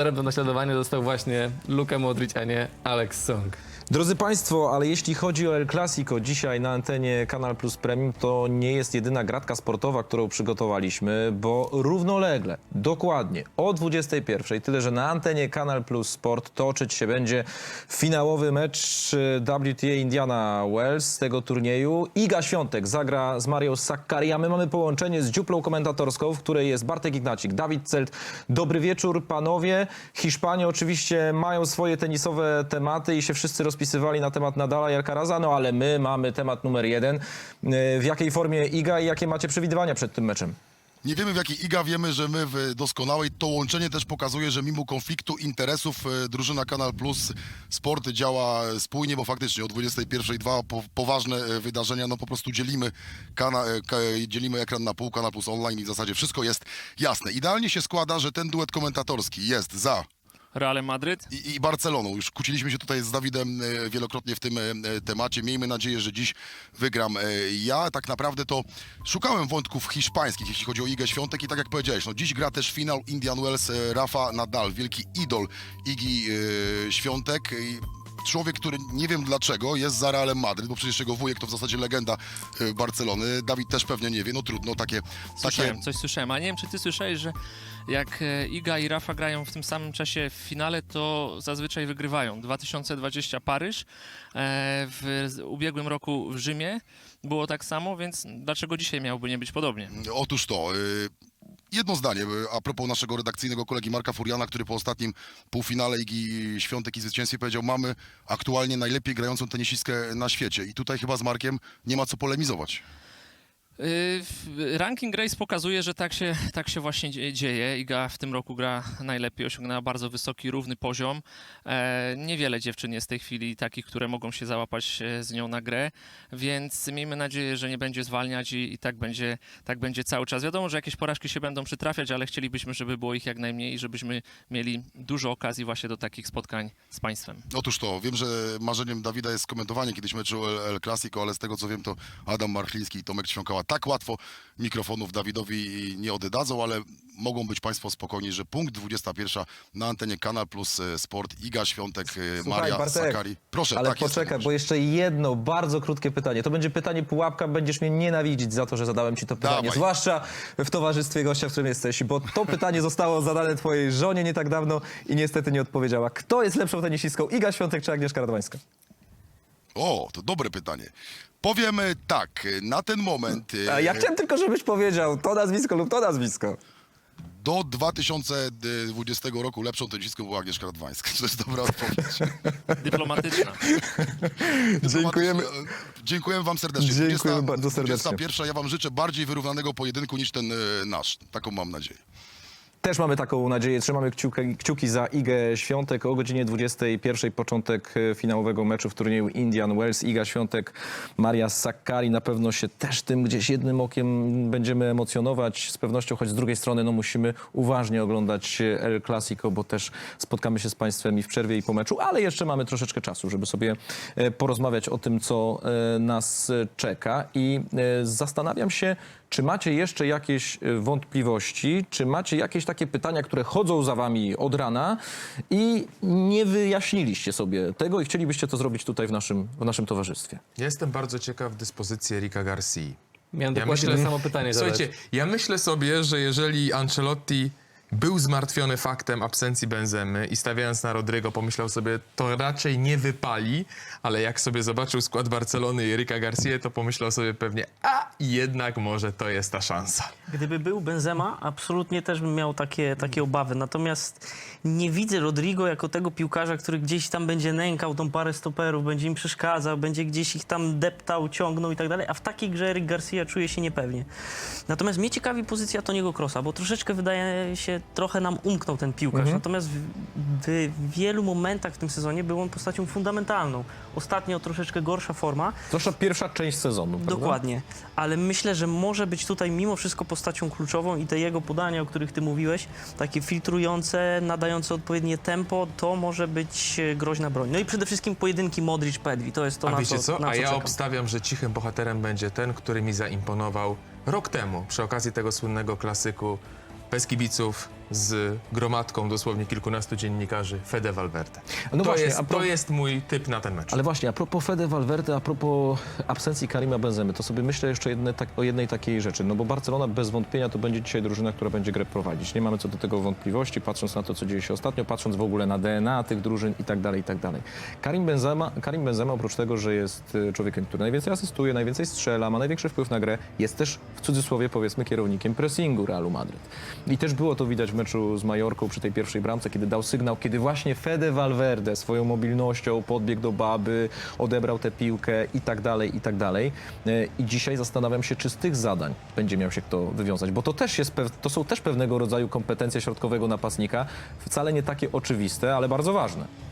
do naśladowania został właśnie Luka Modric, a nie Alex Song. Drodzy Państwo, ale jeśli chodzi o El Clasico dzisiaj na antenie Kanal Plus Premium, to nie jest jedyna gratka sportowa, którą przygotowaliśmy, bo równolegle, dokładnie o 21, tyle że na antenie Kanal Plus Sport toczyć się będzie finałowy mecz y, WTA Indiana Wells z tego turnieju. Iga Świątek zagra z Marią Sakkari, a my mamy połączenie z dziuplą komentatorską, w której jest Bartek Ignacik, Dawid Celt. Dobry wieczór, panowie. Hiszpanie oczywiście mają swoje tenisowe tematy i się wszyscy rozpisywali na temat Nadala i Alcaraza, no ale my mamy temat numer jeden. Y, W jakiej formie Iga i jakie macie przewidywania przed tym meczem? Nie wiemy w jakiej iga, wiemy, że my w doskonałej. To łączenie też pokazuje, że mimo konfliktu interesów e, drużyna Kanal Plus Sport działa spójnie, bo faktycznie o 21.02 po, poważne e, wydarzenia, no po prostu dzielimy, kana, e, ka, dzielimy ekran na pół, Kanal Plus online i w zasadzie wszystko jest jasne. Idealnie się składa, że ten duet komentatorski jest za Realem Madryt. i, i Barceloną. Już kłóciliśmy się tutaj z Dawidem e, wielokrotnie w tym e, temacie. Miejmy nadzieję, że dziś wygram e, ja. Tak naprawdę to szukałem wątków hiszpańskich, jeśli chodzi o Igę Świątek i tak jak powiedziałeś, no dziś gra też finał Indian Wells Rafa Nadal, wielki idol Igi Świątek. Człowiek, który nie wiem dlaczego jest za Realem Madryt, bo przecież jego wujek to w zasadzie legenda e, Barcelony. Dawid też pewnie nie wie, no trudno, takie... takie... Słyszałem, coś słyszałem. A nie wiem, czy ty słyszałeś, że jak e, Iga i Rafa grają w tym samym czasie w finale, to zazwyczaj wygrywają. 2020 Paryż, e, w ubiegłym roku w Rzymie było tak samo, więc dlaczego dzisiaj miałoby nie być podobnie? Otóż to. y, Jedno zdanie y, a propos naszego redakcyjnego kolegi Marka Furiana, który po ostatnim półfinale Igi Świątek i zwycięstwie powiedział, mamy aktualnie najlepiej grającą tenisistkę na świecie. I tutaj chyba z Markiem nie ma co polemizować. W- Ranking Race pokazuje, że tak się, tak się właśnie dzie- dzieje. Iga w tym roku gra najlepiej, osiągnęła bardzo wysoki, równy poziom. E, niewiele dziewczyn jest w tej chwili takich, które mogą się załapać e, z nią na grę, więc miejmy nadzieję, że nie będzie zwalniać i, i tak, będzie, tak będzie cały czas. Wiadomo, że jakieś porażki się będą przytrafiać, ale chcielibyśmy, żeby było ich jak najmniej i żebyśmy mieli dużo okazji właśnie do takich spotkań z państwem. Otóż to, wiem, że marzeniem Dawida jest komentowanie kiedyś meczu El Clasico, ale z tego co wiem, to Adam Marchliński i Tomek Ćwiąkała tak łatwo mikrofonów Dawidowi nie oddadzą, ale mogą być Państwo spokojni, że punkt 21 na antenie Kanal Plus e, Sport, Iga Świątek, e, Maria Bartek, Sakari. Proszę, Ale tak jest. poczekaj, bo jeszcze jedno bardzo krótkie pytanie. To będzie pytanie pułapka, będziesz mnie nienawidzić za to, że zadałem ci to pytanie. Dawaj. Zwłaszcza w towarzystwie gościa, w którym jesteś, bo to pytanie zostało zadane twojej żonie nie tak dawno i niestety nie odpowiedziała. Kto jest lepszą tenisistką, Iga Świątek czy Agnieszka Radwańska? O, to dobre pytanie. Powiem e, tak, e, na ten moment e, A ja chciałem tylko, żebyś powiedział to nazwisko lub to nazwisko. do 2020 roku lepszą tenisistką była Agnieszka Radwańska. To jest dobra odpowiedź. Dyplomatyczna. Dziękujemy. Dziękujemy wam serdecznie. Dziękujemy bardzo serdecznie. 21. Ja wam życzę bardziej wyrównanego pojedynku niż ten e, nasz. Taką mam nadzieję. Też mamy taką nadzieję. Trzymamy kciuki, kciuki za Igę Świątek. O godzinie 21 początek e, finałowego meczu w turnieju Indian Wells. Iga Świątek, Maria Sakkari. Na pewno się też tym gdzieś jednym okiem będziemy emocjonować. Z pewnością, choć z drugiej strony no, musimy uważnie oglądać El Clasico, bo też spotkamy się z Państwem i w przerwie i po meczu, ale jeszcze mamy troszeczkę czasu, żeby sobie e, porozmawiać o tym, co e, nas e, czeka. I e, zastanawiam się, czy macie jeszcze jakieś e, wątpliwości, czy macie jakieś takie pytania, które chodzą za wami od rana i nie wyjaśniliście sobie tego i chcielibyście to zrobić tutaj w naszym, w naszym towarzystwie? Jestem bardzo ciekaw dyspozycji Erika Garcia. Miałem dokładnie to samo pytanie zadać. Słuchajcie, ja myślę sobie, że jeżeli Ancelotti był zmartwiony faktem absencji Benzemy i stawiając na Rodrygo pomyślał sobie, to raczej nie wypali, ale jak sobie zobaczył skład Barcelony i Erika Garcia, to pomyślał sobie pewnie, a jednak może to jest ta szansa. Gdyby był Benzema, absolutnie też bym miał takie, takie obawy. Natomiast nie widzę Rodrigo jako tego piłkarza, który gdzieś tam będzie nękał tą parę stoperów, będzie im przeszkadzał, będzie gdzieś ich tam deptał, ciągnął i tak dalej. A w takiej grze Eric Garcia czuje się niepewnie. Natomiast mnie ciekawi pozycja Toniego Krosa, bo troszeczkę wydaje się, trochę nam umknął ten piłkarz. Natomiast w, w wielu momentach w tym sezonie był on postacią fundamentalną. Ostatnio troszeczkę gorsza forma, Zwłaszcza pierwsza część sezonu. prawda? Dokładnie, ale myślę, że może być tutaj mimo wszystko postacią kluczową i te jego podania, o których ty mówiłeś, takie filtrujące, nadające odpowiednie tempo, to może być e, groźna broń. No i przede wszystkim pojedynki Modric-Pedri, to jest to, A na wiecie co, co? na A ja czekam. obstawiam, że cichym bohaterem będzie ten, który mi zaimponował rok temu przy okazji tego słynnego klasyku bez kibiców z gromadką dosłownie kilkunastu dziennikarzy Fede Valverde. No to, właśnie, jest, a pro- to jest mój typ na ten mecz. Ale właśnie, a propos Fede Valverde, a propos absencji Karima Benzemy, to sobie myślę jeszcze jedne, tak, o jednej takiej rzeczy. No bo Barcelona bez wątpienia to będzie dzisiaj drużyna, która będzie grę prowadzić. Nie mamy co do tego wątpliwości, patrząc na to, co dzieje się ostatnio, patrząc w ogóle na DNA tych drużyn i tak dalej, i tak dalej. Karim Benzema, Karim Benzema oprócz tego, że jest y, człowiekiem, który najwięcej asystuje, najwięcej strzela, ma największy wpływ na grę, jest też w cudzysłowie powiedzmy kierownikiem pressingu Realu Madryt. I też było to widać w meczu z Majorką przy tej pierwszej bramce, kiedy dał sygnał, kiedy właśnie Fede Valverde swoją mobilnością podbiegł do baby, odebrał tę piłkę i tak dalej, i tak dalej. E, I dzisiaj zastanawiam się, czy z tych zadań będzie miał się kto wywiązać, bo to też jest, to są też pewnego rodzaju kompetencje środkowego napastnika, wcale nie takie oczywiste, ale bardzo ważne.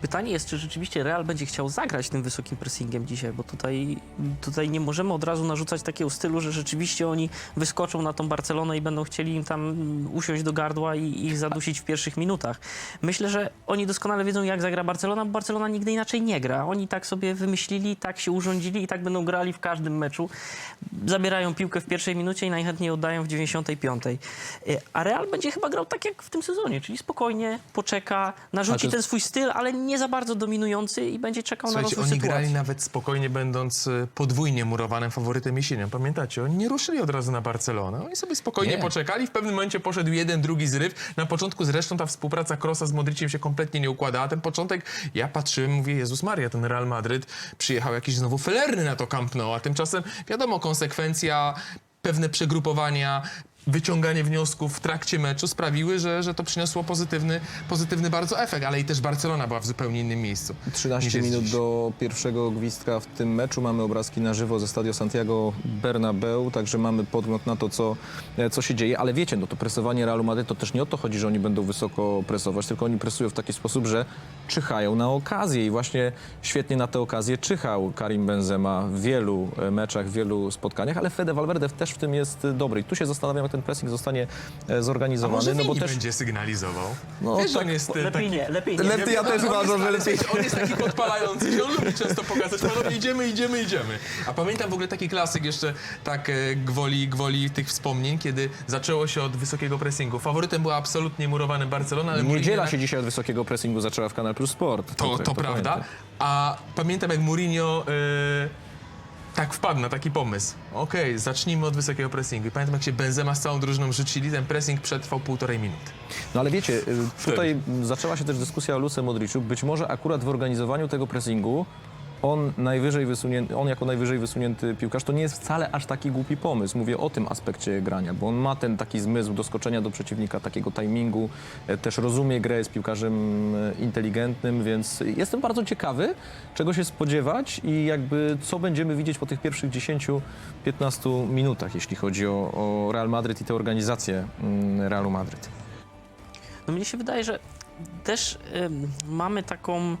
Pytanie jest, czy rzeczywiście Real będzie chciał zagrać tym wysokim pressingiem dzisiaj, bo tutaj, tutaj nie możemy od razu narzucać takiego stylu, że rzeczywiście oni wyskoczą na tą Barcelonę i będą chcieli im tam usiąść do gardła i ich zadusić w pierwszych minutach. Myślę, że oni doskonale wiedzą, jak zagra Barcelona, bo Barcelona nigdy inaczej nie gra. Oni tak sobie wymyślili, tak się urządzili i tak będą grali w każdym meczu. Zabierają piłkę w pierwszej minucie i najchętniej oddają w 95. Y, A Real będzie chyba grał tak jak w tym sezonie, czyli spokojnie, poczeka, narzuci ten swój styl, ale nie za bardzo dominujący i będzie czekał na Słuchajcie, rozwój oni sytuacji. grali nawet spokojnie, będąc e, podwójnie murowanym faworytem jesienią. Pamiętacie? Oni nie ruszyli od razu na Barcelonę. Oni sobie spokojnie Nie. poczekali. W pewnym momencie poszedł jeden, drugi zryw. Na początku zresztą ta współpraca Krosa z Modriciem się kompletnie nie układa. A ten początek, ja patrzyłem, mówię, Jezus Maria, ten Real Madryt przyjechał jakiś znowu felerny na to Camp Nou. A tymczasem, wiadomo, konsekwencja, pewne przegrupowania, wyciąganie wniosków w trakcie meczu sprawiły, że, że to przyniosło pozytywny, pozytywny bardzo efekt, ale i też Barcelona była w zupełnie innym miejscu. niż 13 jest minut dziś. do pierwszego gwizdka w tym meczu. Mamy obrazki na żywo ze Stadio Santiago Bernabeu, także mamy podgląd na to, co, e, co się dzieje. Ale wiecie, no to presowanie Realu Madryt to też nie o to chodzi, że oni będą wysoko presować, tylko oni presują w taki sposób, że czyhają na okazję i właśnie świetnie na te okazje czyhał Karim Benzema w wielu e, meczach, w wielu spotkaniach, ale Fede Valverde też w tym jest e, dobry. I tu się zastanawiam, jak ten pressing zostanie e, A zorganizowany, może no bo też... będzie sygnalizował? No Wiesz, tak, on jest Lepiej taki... nie, lepiej nie. Lepiej ja też uważam, że lepiej... On jest taki podpalający, że on lubi często pokazać, panowie idziemy, idziemy, idziemy. A pamiętam w ogóle taki klasyk jeszcze tak e, gwoli, gwoli tych wspomnień, kiedy zaczęło się od wysokiego pressingu. Faworytem była absolutnie murowany Barcelona, ale Mourinho Niedziela jednak- się dzisiaj od wysokiego pressingu zaczęła w Kanal Plus Sport. To, to, prawda. pamiętam. A pamiętam jak Mourinho e, tak wpadł na taki pomysł. Okej, zacznijmy od wysokiego pressingu. I pamiętam jak się Benzema z całą drużyną rzucili, ten pressing przetrwał półtorej minuty. No ale wiecie, y, tutaj zaczęła się też dyskusja o Luce Modriciu. Być może akurat w organizowaniu tego pressingu on, najwyżej wysunięty, on jako najwyżej wysunięty piłkarz to nie jest wcale aż taki głupi pomysł. Mówię o tym aspekcie grania, bo on ma ten taki zmysł doskoczenia do przeciwnika, takiego timingu, e, też rozumie grę, jest piłkarzem e, inteligentnym, więc jestem bardzo ciekawy, czego się spodziewać i jakby co będziemy widzieć po tych pierwszych 10-15 minutach, jeśli chodzi o, o Real Madryt i tę organizację mm, Realu Madryt. No mnie się wydaje, że też ym, mamy taką,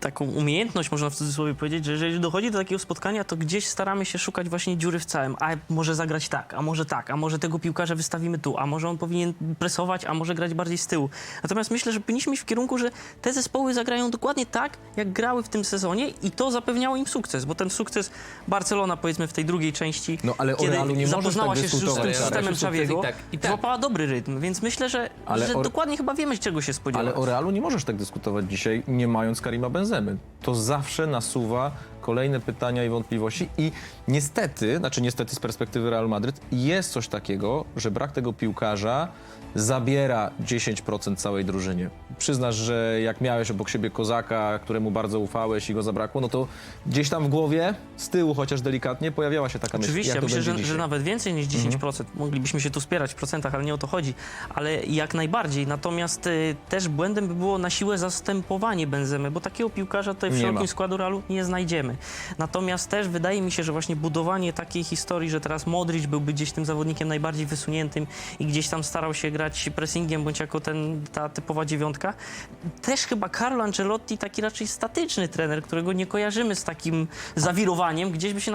taką umiejętność, można w cudzysłowie powiedzieć, że jeżeli dochodzi do takiego spotkania, to gdzieś staramy się szukać właśnie dziury w całym. A może zagrać tak, a może tak, a może tego piłkarza wystawimy tu, a może on powinien presować, a może grać bardziej z tyłu. Natomiast myślę, że powinniśmy iść w kierunku, że te zespoły zagrają dokładnie tak, jak grały w tym sezonie i to zapewniało im sukces, bo ten sukces Barcelona powiedzmy w tej drugiej części, No, ale kiedy Realu nie zapoznała tak się z, tym systemem Xaviego, tak, tak. złapała dobry rytm, więc myślę, że, Ale że o- dokładnie chyba wiemy, czego się spodziewać. Ale o Realu nie możesz tak dyskutować dzisiaj, nie mając Karima Benzemy. To zawsze nasuwa kolejne pytania i wątpliwości i niestety, znaczy niestety z perspektywy Real Madryt, jest coś takiego, że brak tego piłkarza zabiera 10% całej drużynie. Przyznasz, że jak miałeś obok siebie kozaka, któremu bardzo ufałeś i go zabrakło, no to gdzieś tam w głowie, z tyłu chociaż delikatnie, pojawiała się taka myśl, Oczywiście, ja myślę, że, że nawet więcej niż 10%. Mhm. Moglibyśmy się tu spierać w procentach, ale nie o to chodzi. Ale jak najbardziej. Natomiast y, też błędem by było na siłę zastępowanie Benzemy, bo takiego piłkarza tutaj w szerokim składu Realu nie znajdziemy. Natomiast też wydaje mi się, że właśnie budowanie takiej historii, że teraz Modric byłby gdzieś tym zawodnikiem najbardziej wysuniętym i gdzieś tam starał się grać pressingiem, bądź jako ten, ta typowa dziewiątka. Też chyba Carlo Ancelotti taki raczej statyczny trener, którego nie kojarzymy z takim zawirowaniem, gdzieś by się